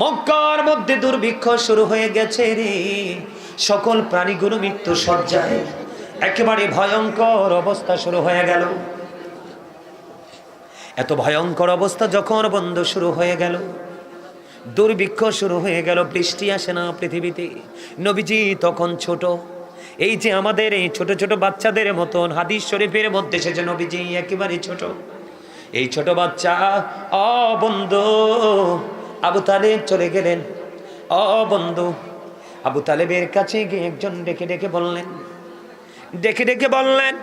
মক্কার মধ্যে দুর্ভিক্ষ শুরু হয়ে গেছে রে। সকল প্রাণীগুলো মৃত্যু সজ্জায় একেবারে ভয়ঙ্কর অবস্থা শুরু হয়ে গেল। এত ভয়ঙ্কর অবস্থা যখন বন্ধ শুরু হয়ে গেল। দুর্ভিক্ষ শুরু হয়ে গেল, বৃষ্টি আসে না পৃথিবীতে। নবীজি তখন ছোট। এই যে আমাদের এই ছোট ছোট বাচ্চাদের মতন হাদিস শরীফের মধ্যে যে নবীজি, একেবারে ছোট। এই ছোট বাচ্চা, অ বন্ধু আবু তালেব চলে গেলেন। অ বন্ধু, আবু তালেবের কাছে গিয়ে একজন ডেকে ডেকে বললেন, ডেকে ডেকে বললেন,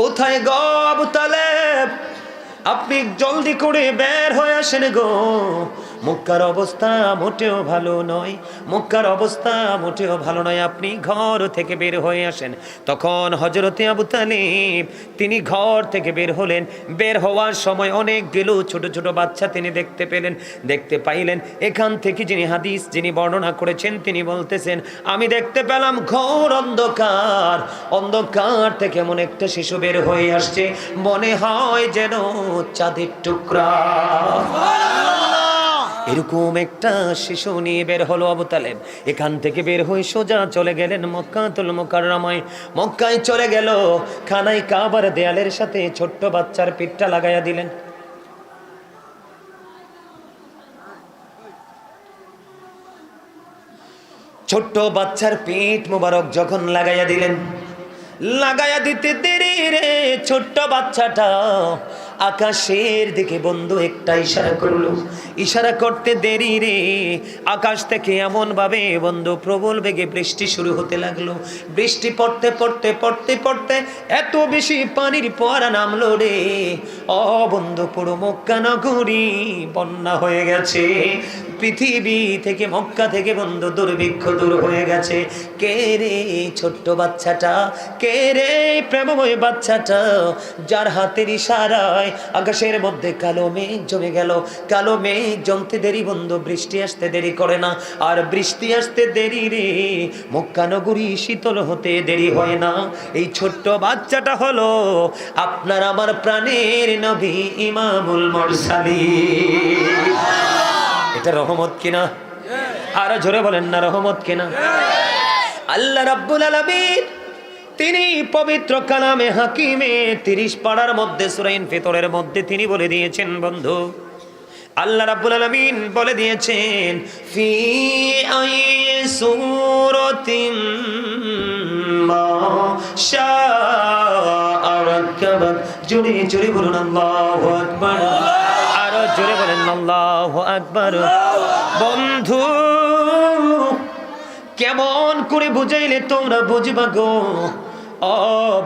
কোথায় গ আবু তালেব? আপনি জলদি করে বের হয়ে আসেন গো। মুক্কার অবস্থা মোটেও ভালো নয়। মুক্কার অবস্থা মোটেও ভালো নয়। আপনি ঘর থেকে বের হয়ে আসেন। তখন হজরতে আবু তালিব তিনি ঘর থেকে বের হলেন। বের হওয়ার সময় অনেক গেল ছোট ছোট বাচ্চা তিনি দেখতে পেলেন। দেখতে পাইলেন, এখান থেকে যিনি হাদিস যিনি বর্ণনা করেছেন, তিনি বলতেছেন, আমি দেখতে পেলাম ঘর অন্ধকার। অন্ধকার থেকে এমন একটা শিশু বের হয়ে আসছে। মনে হয় যেন চাঁদের টুকরা। এরকম একটা শিশু নিয়ে বের হলো আবু তালেব। এখান থেকে বের হয়ে সোজা চলে গেলেন মক্কাতুল মোকাররমায়। মক্কায় চলে গেল খানাই কাবার দেয়ালের সাথে ছোট্ট বাচ্চার পিঠটা লাগাইয়া দিলেন। ছোট্ট বাচ্চার পেট মোবারক যখন লাগাইয়া দিলেন, লাগাইয়া দিতে দেরি রে ছোট্ট বাচ্চাটা। আকাশের দিকে বন্ধু একটা ইশারা করল। ইশারা করতে দেরি রে। আকাশ থেকে এমন ভাবে বন্ধু প্রবল বেগে বৃষ্টি শুরু হতে লাগল। বৃষ্টি পড়তে পড়তে পড়তে পড়তে এত বেশি পানির পরা নামলো রে। অ বন্ধু পুরো মক্কা নগরী বন্যা হয়ে গেছে। পৃথিবী থেকে মক্কা থেকে বন্ধু দুর্ভিক্ষ দূর হয়ে গেছে। কে রে ছোট্ট বাচ্চাটা? কে রে প্রেমময় বাচ্চাটা? যার হাতের ইশারায় আকাশের মধ্যে কালো মেঘ জমে গেল। কালো মেঘ জমতে দেরি বন্ধু, বৃষ্টি আসতে দেরি করে না। আর বৃষ্টি আসতে দেরি রে, মক্কা নগরী শীতল হতে দেরি হয় না। এই ছোট্ট বাচ্চাটা হলো আপনার আমার প্রাণের নবী ইমামুল মুরসালিন। এটা রহমত কিনা? আরও জোরে বলেন না, রহমত কিনা? আল্লাহ রাব্বুল আলামিন তিনি পবিত্র কালামে হাকিমে তিরিশ পাড়ার মধ্যে সুরাইন ফিতরের মধ্যে তিনি বলে দিয়েছেন, বন্ধু। আল্লাহ রাব্বুল আলামিন বলে দিয়েছেন, ফি আই সূরাতিম মা শাআ রাক্কাবাক জোরে জোরে বলুন, আল্লাহু আকবার। আরও জোরে বলেন আল্লাহ আকবর। বন্ধু কেমন করে বুঝাইলে তোমরা বুঝবা গো? ও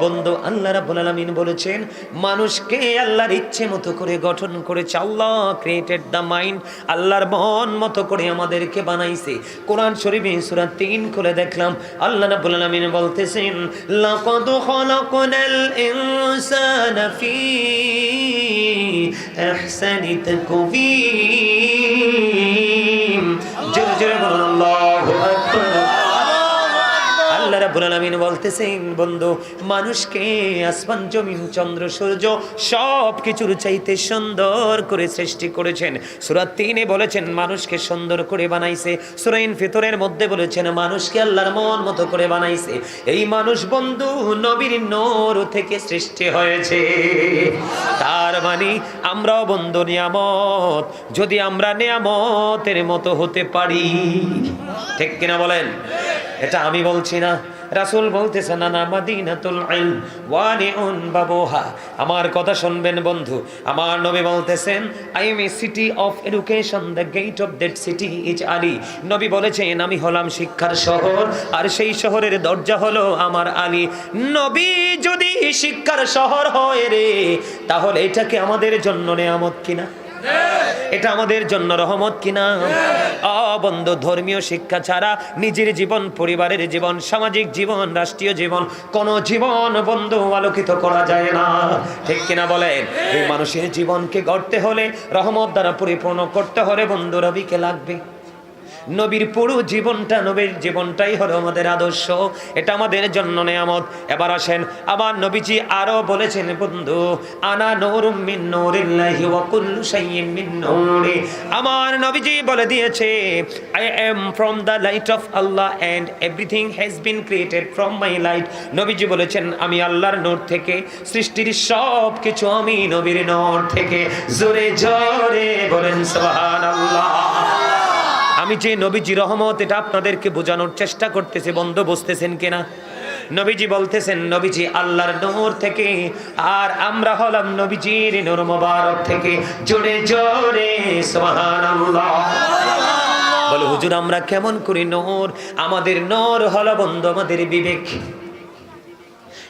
বন্ধু, আল্লাহ রাব্বুল আলামিন বলেছেন, মানুষকে আল্লাহর ইচ্ছে মতো করে গঠন করেছে, আল্লাহ ক্রিয়েটেড দ্য মাইন্ড আল্লাহর মন মতো করে আমাদেরকে বানাইছে। কোরআন শরীফে সূরা 3 খুলে দেখলাম, আল্লাহ রাব্বুল আলামিন বলতেছেন, লাকাদ খালাকনাল ইনসানা জোরে জোরে বলুন, আল্লাহু আকবার। রাব্বুল আলামিন বলতেছেন, বন্ধু, মানুষকে আসমান, জমিন, চন্দ্র, সূর্য সব কিছুর চাইতে সুন্দর করে সৃষ্টি করেছেন। সূরা 3 এ বলেছেন, মানুষকে সুন্দর করে বানাইছে। সূরা ফিতরের মধ্যে বলেছেন, মানুষকে আল্লাহর মন মতো করে বানাইছে। এই মানুষ, বন্ধু, নবীর নূর থেকে সৃষ্টি হয়েছে। তার মানে আমরাও বন্ধু নিয়ামত। যদি আমরা নিয়ামতের মতো হতে পারি, ঠিক কিনা বলেন? এটা আমি বলছি না। রাসূল বলতেছেন না মাদিনাতুল ইলম, ওয়ানিউন বাবুহা। আমার কথা শুনবেন বন্ধু, আমার নবী বলতেছেন I am a city of education the gate of that city is Ali নবী বলেছেন, আমি হলাম শিক্ষার শহর, আর সেই শহরের দরজা হলো আমার আলী। নবী যদি শিক্ষার শহর হয় রে, তাহলে এটাকে আমাদের জন্য নেয়ামত কিনা? এটা আমাদের জন্য রহমত কিনা? অবন্ধ ধর্মীয় শিক্ষা ছাড়া নিজের জীবন পরিবারের জীবন সামাজিক জীবন রাষ্ট্রীয় জীবন কোন জীবন বন্ধু আলোকিত করা যায় না। ঠিক কিনা বলেন? এই মানুষের জীবনকে গড়তে হলে রহমত দ্বারা পরিপূর্ণ করতে হলে বন্ধু রবিকে লাগবে। নবীর পুরো জীবনটা, নবীর জীবনটাই হলো আমাদের আদর্শ। এটা আমাদের জন্য নেয়ামত। এবার আসেন, আবার নবীজি আরও বলেছেন, বন্ধু, আনা নূরুম মিন ওয়া কুল্লু শাইইন মিন নূরি। আমার নবীজি বলে দিয়েছে I am from the light of Allah and everything has been created from my light নবীজি বলেছেন, আমি আল্লাহর নূর থেকে, সৃষ্টির সব কিছু আমি নবীর নূর থেকে। জোরে জোরে বলেন, সুবহানাল্লাহ। আমি যে নবীজি রহমত, এটা আপনাদেরকে বোঝানোর চেষ্টা করতেছি, বন্ধ বসতেছেন কিনা? নবীজি বলতেছেন, নবীজি আল্লাহর নূর থেকে, আর আমরা হলাম নবীজির নূর মোবারক থেকে। জোরে জোরে, সুবহানাল্লাহ। বলে, হুজুর, আমরা কেমন করি নূর? আমাদের নূর হলো বন্ধু, আমাদের বিবেক।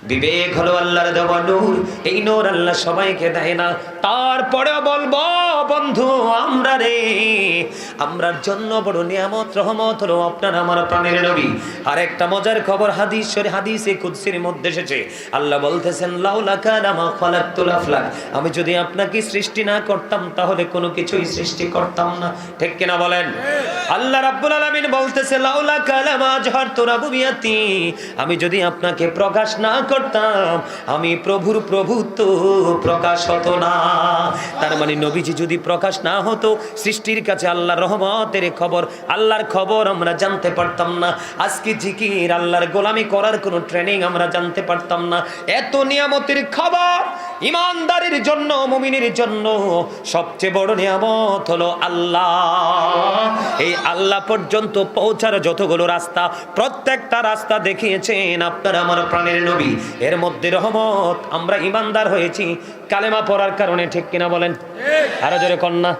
বিবেক হলো আল্লাহর দেওয়া নূর। এই নূর আল্লাহ সবাইকে দেয় না। তারপরে বলব বন্ধু, আমরা রে। আমরার জন্য বড় নিয়ামত, রহমত হলো আপনার আমার প্রাণের নবী। আর একটা মজার খবর হাদিস হাদিসে কুদসির মধ্যে এসেছে। আল্লাহ বলতেছেন আমি যদি আপনাকে সৃষ্টি না করতাম, তাহলে কোনো কিছুই সৃষ্টি করতাম না। ঠিক কিনা বলেন? আল্লাহ রাব্বুল আলামিন বলতেছে, লাউলা কালামা আজহারতু রাবুবিয়াতি। আমি যদি আপনাকে প্রকাশ না করতাম, আমি প্রভুর প্রভুত্ব প্রকাশ হতো না। তার মানে নবীজি যদি প্রকাশ না হতো, সৃষ্টির কাছে আল্লাহ রহমতের খবর, আল্লাহর খবর আমরা জানতে পারতাম না। আজকে জিকির আল্লাহর গোলামি করার কোনো ট্রেনিং আমরা জানতে পারতাম না। এত নিয়ামতের খবর ইমানদারের জন্য, মুমিনের জন্য সবচেয়ে বড় নিয়ামত হলো আল্লাহ। এই আল্লাহ পর্যন্ত পৌঁছার যতগুলো রাস্তা প্রত্যেকটা রাস্তা দেখিয়েছেন আপনার আমার প্রাণের নবী। এর মধ্যে রহমত, আমরা ইমানদার হয়েছি। কালেমা পড়ার কারণে ঠিক কিনা বলেন? আরও জোরে কন্যা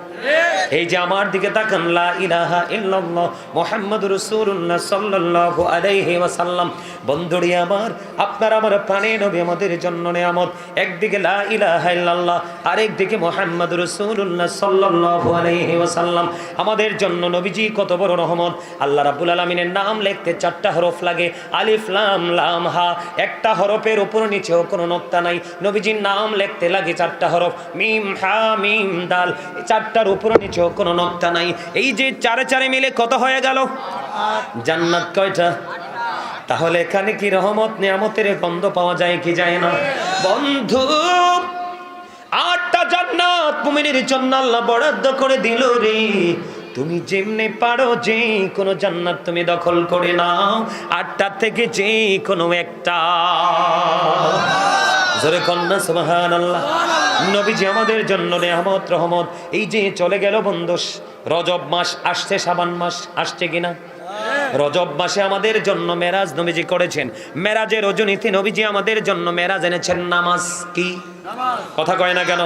এই যে আমার দিকে তাকান, লা ইলাহা ইল্লাল্লাহ মুহাম্মাদুর রাসূলুল্লাহ সাল্লাল্লাহু আলাইহি ওয়াসাল্লাম। বন্ধুরি আমার, আপনার আমার প্রাণে নবী আমাদের জন্য নিয়ামত। একদিকে আরেকদিকে সাল্লাল্লাহু আলাইহি ওয়াসাল্লাম। আমাদের জন্য নবীজি কত বড় রহমত। আল্লাহ রাব্বুল আলামিনের নাম লিখতে চারটা হরফ লাগে। আলিফ, লাম লাম, হা। একটা হরফের উপর নিচেও কোনো নোক্তা নাই। নবীজির নাম লিখতে লাগে চারটা হরফ। মিম, হা, মিম, দাল চারটার উপর নিচেও কোনো নোক্তা নাই। এই যে চারে চারে মিলে কত হয়ে গেল? জান্নাত কয়টা? তাহলে এখানে কি রহমত, নিয়ামতের গন্ধ পাওয়া যায় কি যায় না? বন্ধু, আটটা জান্নাত মুমিনের জন্য আল্লাহ বরাদ্দ করে দিল রে। তুমি যেমনে পারো যে কোনো জান্নাত তুমি দখল করে নাও, আটটা থেকে যে কোনো একটা। জোরে কন্যা সুবহান আল্লাহ নবীজি আমাদের জন্য নেহামত, রহমত। এই যে চলে গেল বন্ধু, রজব মাস আসছে, সাবান মাস আসছে কিনা? রজব মাসে আমাদের জন্য মেরাজ নবীজি করেছেন। মেরাজের রজনীতি নবীজি আমাদের জন্য মেরাজ এনেছেন নামাজ কি? কথা কয় না কেন?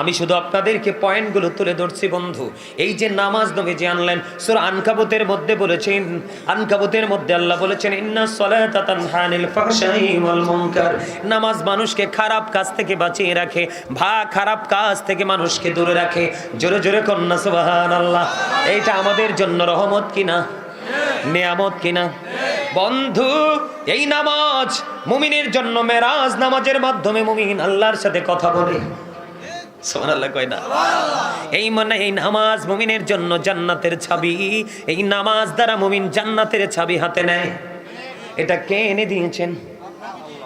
আমি শুধু আপনাদেরকে পয়েন্টগুলো তুলে ধরছি বন্ধু। এই যে নামাজ নবীজি আনলেন, সুর আনকাবুতের মধ্যে বলেছেন, আনকাবুতের মধ্যে আল্লাহ বলেছেন, ইন্না সলাতা তানহা ফাহশাই ওয়াল মুনকার। নামাজ মানুষকে খারাপ কাজ থেকে বাঁচিয়ে রাখে, ভা খারাপ কাজ থেকে মানুষকে দূরে রাখে। জোরে জোরে কন্যা সুবহানাল্লাহ, এইটা আমাদের জন্য রহমত কিনা? নেয়ামত কিনা? বন্ধু এই নামাজ মুমিনের জন্য মেরাজ নামাজের মাধ্যমে মুমিন আল্লাহর সাথে কথা বলে। এই মানে এই নামাজ মুমিনের জন্য জান্নাতের ছাবি এই নামাজ দ্বারা মুমিন জান্নাতের ছাবি হাতে নেয়। এটা কে এনে দিয়েছেন?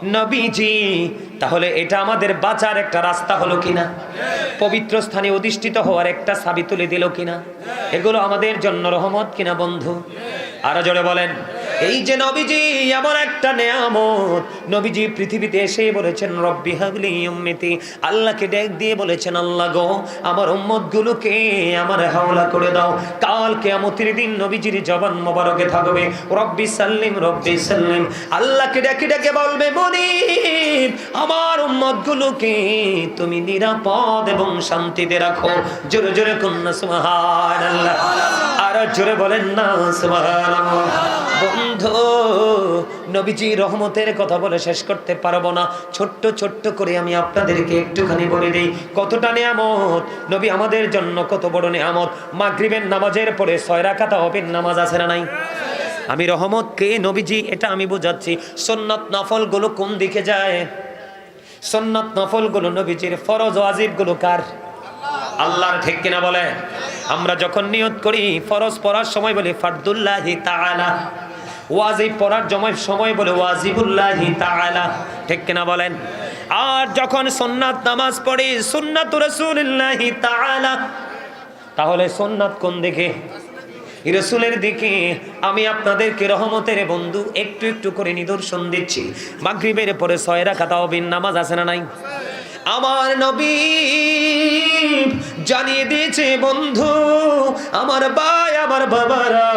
নবীজি। তাহলে এটা আমাদের বাঁচার একটা রাস্তা হলো কিনা? পবিত্র স্থানে অধিষ্ঠিত হওয়ার একটা সাবি তুলে দিল কিনা? এগুলো আমাদের জন্য রহমত কিনা বন্ধু? আরও জোরে বলেন। এই যে নবীজি, এমন একটা নেয়ামত। নবীজি পৃথিবীতে এসে বলেছেন, রব্বি হাবলি উম্মতি। আল্লাহকে ডেক দিয়ে বলেছেন, আল্লাহ গো, আমার উম্মত গুলোকে আমার হাওলা করে দাও। কাল কেয়ামতের দিন নবীজির জবান মোবারকে থাকবে। রব্বি সাল্লিম রব্বি সাল্লিম। আল্লাহকে ডেকে ডেকে বলবে মনিব আমার উম্মত গুলোকে তুমি নিরাপদ এবং শান্তিতে রাখো। জোরে জোরে কন্যা, সুবহানাল্লাহ। আর জোরে বলেন না বন্ধু, নবীজি রহমতের কথা বলে শেষ করতে পারব না। ছোট্ট ছোট্ট করে আমি আপনাদেরকে একটুখানি বলে দিই। কতটা নিয়ামত? নবী আমাদের জন্য কত বড় নিয়ামত। মাগরিবের নামাজের পরে ছয় রাকাতা হবেন নামাজ আছে না নাই? আমি রহমত কে নবীজি, এটা আমি বোঝাচ্ছি। সন্ন্যত নফলগুলো কোন দিকে যায়? সন্ন্যত নফলগুলো নবীজির ফরজ ওয়াজিবগুলো কার? আল্লাহর ঠিক কিনা বলে? আমরা যখন নিয়ত করি, ফরজ পড়ার সময় বলি, ফারদুল্লাহি ওয়াজিব পড়ার জমায় সময় বলে, ওয়াজিবুল্লাহি তাআলা। ঠিক কিনা বলেন? আর যখন সুন্নাত নামাজ পড়ি তাআলা। তাহলে সুন্নাত কোন দিকে? রসুলের দিকে। আমি আপনাদেরকে রহমতের বন্ধু, একটু একটু করে নিদর্শন দিচ্ছি। মাগরিবের পরে ছয় রাখা নামাজ আছে না নাই? আমার নবী জানিয়ে দিয়েছে, বন্ধু, আমার ভাই, আমার বাবারা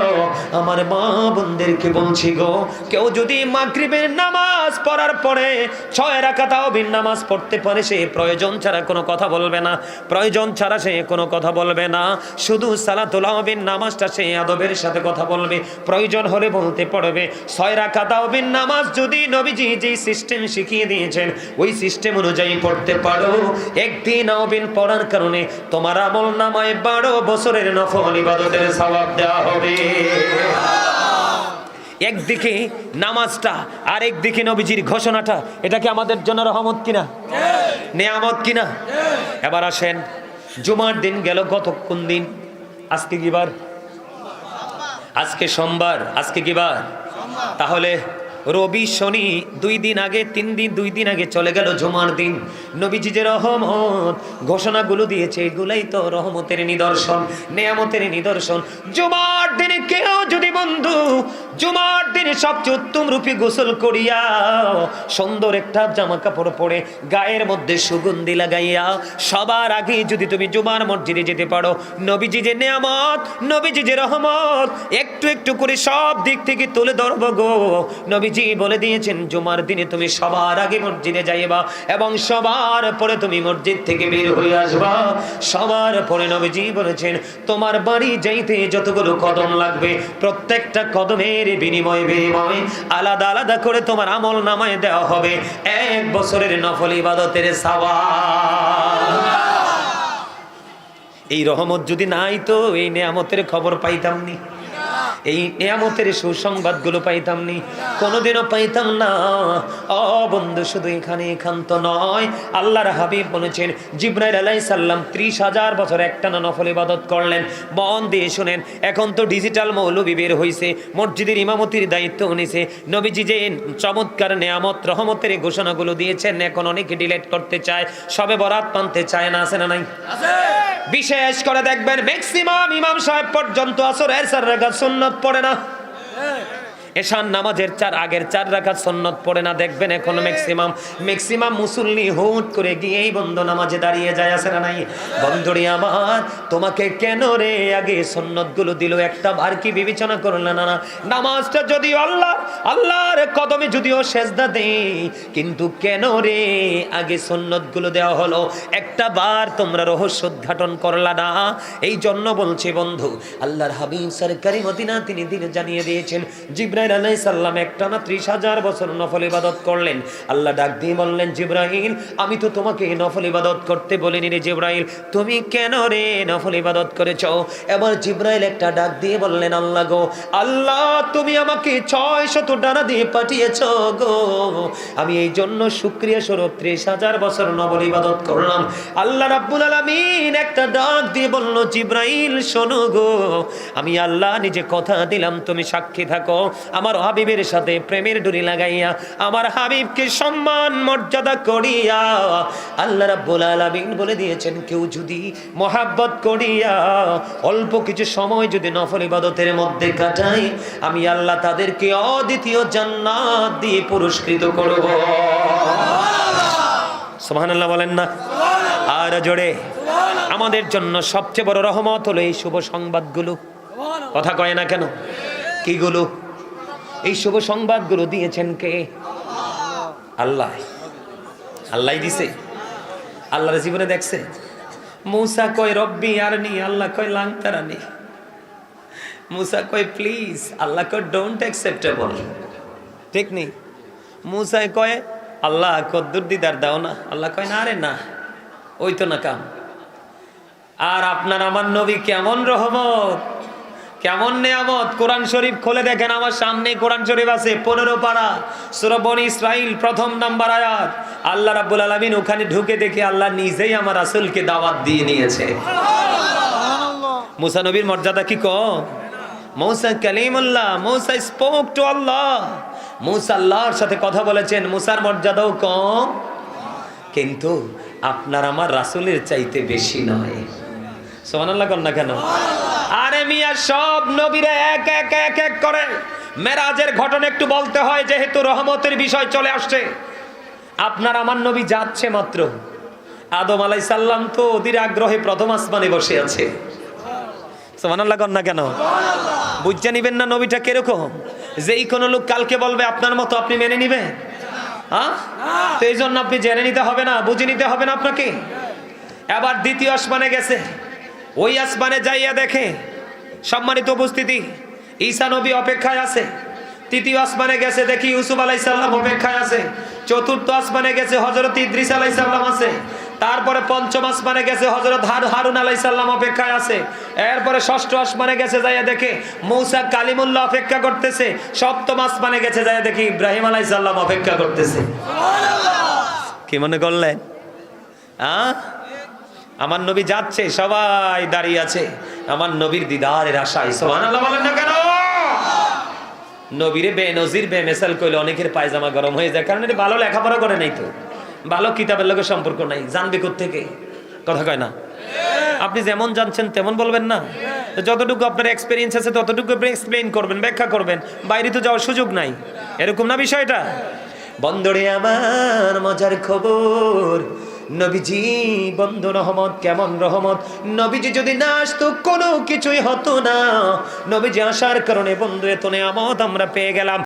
আমার মা বোনদেরকে বলছি গো, কেউ যদি মাগরিবের নামাজ পড়ার পরে ছয় রাখা তাওবিন নামাজ পড়তে পারে, সে প্রয়োজন ছাড়া কোনো কথা বলবে না। প্রয়োজন ছাড়া সে কোনো কথা বলবে না। শুধু সালাতুল আহবিন নামাজটা সে আদবের সাথে কথা বলবে, প্রয়োজন হলে বলতে পড়বে ছয় রাখা তাওবিন নামাজ যদি নবীজি যে সিস্টেম শিখিয়ে দিয়েছেন, ওই সিস্টেম অনুযায়ী পড়তে পারো। একদিন আহবিন পড়ার কারণে তোমার আমল নামায় বারো বছরের নফল ইবাদতের সওয়াব দেওয়া হবে। একদিকে নামাজটা আর একদিকে নবীজির ঘোষণাটা। এটা কি আমাদের জন্য রহমত কিনা? নেয়ামত কিনা? এবার আসেন, জুমার দিন গেল কতক্ষণ দিন? আজকে কি বার? আজকে সোমবার, আজকে কি বার? তাহলে রবি, শনি, দুই দিন আগে, তিন দিন, দুই দিন আগে চলে গেল জুমার দিন। নবীজি যে রহমত, ঘোষণাগুলো দিয়েছে, এগুলাই তো রহমতের নিদর্শন, নেয়ামতের নিদর্শন। জুমার দিনে কেউ যদি বন্ধু জুমার দিনে সবচেয়ে উত্তম রূপে গোসল করিয়া সুন্দর একটা জামা কাপড় পরে গায়ের মধ্যে সুগন্ধি লাগাইয়া, সবার আগে যদি তুমি জুমার মসজিদে যেতে পারো, নবীজি যে নেয়ামত, নবীজি যে রহমত, একটু একটু করে সব দিক থেকে তুলে ধরবো গো। নবীজি বলে দিয়েছেন, জুমার দিনে তুমি সবার আগে মসজিদে যাইবা এবং সবার পরে তুমি মসজিদ থেকে বের হয়ে আসবা। সবার পরে নবীজি বলেছেন, তোমার বাড়ি যাইতে যতগুলো কদম লাগবে, প্রত্যেকটা কদমের বিনিময় বিনিময়। আলাদা আলাদা করে তোমার আমল নামায় দেওয়া হবে। এক বছরের নফল ইবাদতের সাওয়া এই রহমত যদি নাই তো এই নিয়ামতের খবর পাইতাম নি। এই নিয়ামতের সুসংবাদগুলো পাইতাম নি কোনোদিনও পাইতাম না। অ বন্ধু, শুধু এখানে এখান্ত নয়, আল্লাহর হাবিব বলেছেন, জিব্রাইল আলাই সাল্লাম ত্রিশ হাজার বছর একটানা নফল ইবাদত করলেন। মন দিয়ে শুনেন, এখন তো ডিজিটাল মৌলবি বের হয়েছে মসজিদের ইমামতির দায়িত্ব নিছে। নবীজি যে চমৎকার নেয়ামত, রহমতের ঘোষণাগুলো দিয়েছেন, এখন অনেকে ডিলেট করতে চায়, সবে বরাত মানতে চায় না, আছে না নাই? বিশেষ করে দেখবেন ম্যাক্সিমাম ইমাম সাহেব পর্যন্ত আসর এর সার রেখা সুন্নত পড়ে না। এশান নামাজের চার, আগের চার রাখা সন্নত পড়ে না, দেখবেন এখন ম্যাক্সিমাম ম্যাক্সিমাম মুসল্লি হুট করে গিয়েই বন্ধ নামাজে দাঁড়িয়ে যায় আসে না নাই? বন্ধুরি আমার, তোমাকে কেন রে আগে সন্নতগুলো দিল? একটা বার কি বিবেচনা করলে না না? নামাজটা যদিও আল্লাহ, আল্লাহর কদমে যদিও সেজদা দেই, কিন্তু কেন রে আগে সন্নতগুলো দেওয়া হলো? একটা বার তোমরা রহস্য উদ্ঘাটন করলা না? এই জন্য বলছে বন্ধু, আল্লাহর হাবিব সরকারি মদিনা তিনি দিনে জানিয়ে দিয়েছেন একটা না ত্রিশ হাজার বছর নফল ইবাদত করলেন। আল্লাহ ডাক দিয়ে বললেন জিব্রাহিল আমি তো তোমাকে নফল ইবাদত করতে বলিনি রে জিব্রাইল। তুমি কেন রে নফল ইবাদত করেছ? এবার জিব্রাইল একটা ডাক দিয়ে বললেন, আল্লাহ গো, আল্লাহ, তুমি আমাকে ছয় শত ডানা দিয়ে পাঠিয়েছ গো। আমি এই জন্য শুক্রিয়া স্বরূপ ত্রিশ হাজার বছর নবল ইবাদত করলাম। আল্লাহ রাব্বুল আলামিন একটা ডাক দিয়ে বলল, জিব্রাইল, শোনো গো, আমি আল্লাহ নিজে কথা দিলাম, তুমি সাক্ষী থাকো। আমার হাবিবের সাথে প্রেমের ডুরি লাগাইয়া আমার হাবিবকে সম্মান মর্যাদা করিয়া আল্লাহ রাব্বুল আলামিন বলে দিয়েছেন কেউ যদি মহাব্বত করিয়া অল্প কিছু সময় যদি নফল ইবাদতের মধ্যে কাটাই আমি আল্লাহ তাদেরকে অদ্বিতীয় জান্নাত দিয়ে পুরস্কৃত করব। সুবহানাল্লাহ বলেন না? আর জোরে। আমাদের জন্য সবচেয়ে বড় রহমত হলো এই শুভ সংবাদগুলো। কথা কয় না কেন? কিগুলো এই শুভ সংবাদগুলো দিয়েছেন কে? আল্লাহ। আল্লাহ দিছে। আল্লাহর জীবনে দেখছে। মূসা কয়, রব্বি আর নি আল্লাহ কয়, লাংতারানি। মুসা কয়, প্লিজ। আল্লাহ কয় ডোন্ট অ্যাকসেপ্টেবল ঠিক নেই। মুসায় কয়, আল্লাহ কদ্দুর দিদার দাও না। আল্লাহ কয়, না আরে না। ওই তো না কাম। আর আপনার আমার নবী কেমন রহমত? কেমন নেয়ামত? কোরআন শরীফ খুলে দেখেন আমার সামনে কোরআন শরীফ আছে পনেরো পাড়া সুরবন ইসরাইল প্রথম নাম্বার আয়াত। আল্লাহ রাব্বুল আলামিন ওখানে ঢুকে দেখে আল্লাহ নিজেই আমার রাসূলকে দাওয়াত দিয়ে নিয়েছে। মুসা নবীর মর্যাদা কি কম? মৌসা কালিমুল্লাহ মৌসা স্পোক টু আল্লাহ মুসা আল্লাহর সাথে কথা বলেছেন মুসার মর্যাদাও কম। কিন্তু আপনার আমার রাসূলের চাইতে বেশি নয়। না কেন? সব নবীরা এক এক এক এক করে। মেরাজের ঘটনা একটু বলতে হয়, যেহেতু রহমতের বিষয় চলে আসছে। আপনার আমার নবী যাচ্ছে মাত্র। আদম আলাই সাল্লাম তো অধীর আগ্রহে প্রথম আসমানে বসে আছে। না কেন? বুঝতে নিবেন না নবীটা কীরকম? যেই কোনো লোক কালকে বলবে, আপনার মতো আপনি মেনে নিবেন? হ্যাঁ? জন্য আপনি জেনে নিতে হবে না, বুঝে নিতে হবে না আপনাকে। এবার দ্বিতীয় আসমানে গেছে। ওই আসমানে যাইয়া দেখে সম্মানিত উপস্থিতি ঈসা নবী অপেক্ষায় আছে। তৃতীয় আসমানে গেছে দেখি ইউসুফ আলাইসাল্লাম অপেক্ষায় আছে। চতুর্থ আসমানে গেছে হজরত ইদ্রিস আলাইসাল্লাম আছে। তারপরে পঞ্চম আসমানে গেছে হজরত হার হারুন আলাইসাল্লাম অপেক্ষায় আছে। এরপরে ষষ্ঠ আসমানে গেছে যাইয়া দেখে মৌসা কালিমুল্লাহ অপেক্ষা করতেছে। সপ্তম আসমানে গেছে যাইয়া দেখি ইব্রাহিম আলাইসাল্লাম অপেক্ষা করতেছে। কি মনে করলেন? আহ আমার নবী যাচ্ছে, সবাই দাঁড়িয়ে আছে। আমার নবীর দিদারের আশায় কেন? নবীরে বে নজির, বে মেসাল কইলে অনেকের পায়জামা গরম হয়ে যায়, কারণ এটা ভালো লেখাপড়া করে নাই তো। ভালো কিতাবের লোকের সম্পর্ক নাই, জানবে থেকে কথা কয় না? আপনি যেমন জানছেন তেমন বলবেন না? যতটুকু আপনার এক্সপিরিয়েন্স আছে, ততটুকু আপনি এক্সপ্লেইন করবেন, ব্যাখ্যা করবেন। বাইরে তো যাওয়ার সুযোগ নাই। এরকম না বিষয়টা? বন্দরে আমার মজার খবর নবীজি, বন্ধু রহমত, কেমন রহমত? নবীজি যদি না আসতো, কোনো কিছুই হতো না। নবীজি আসার কারণে বন্ধু এত নেয়ামত আমরা পেয়ে গেলাম।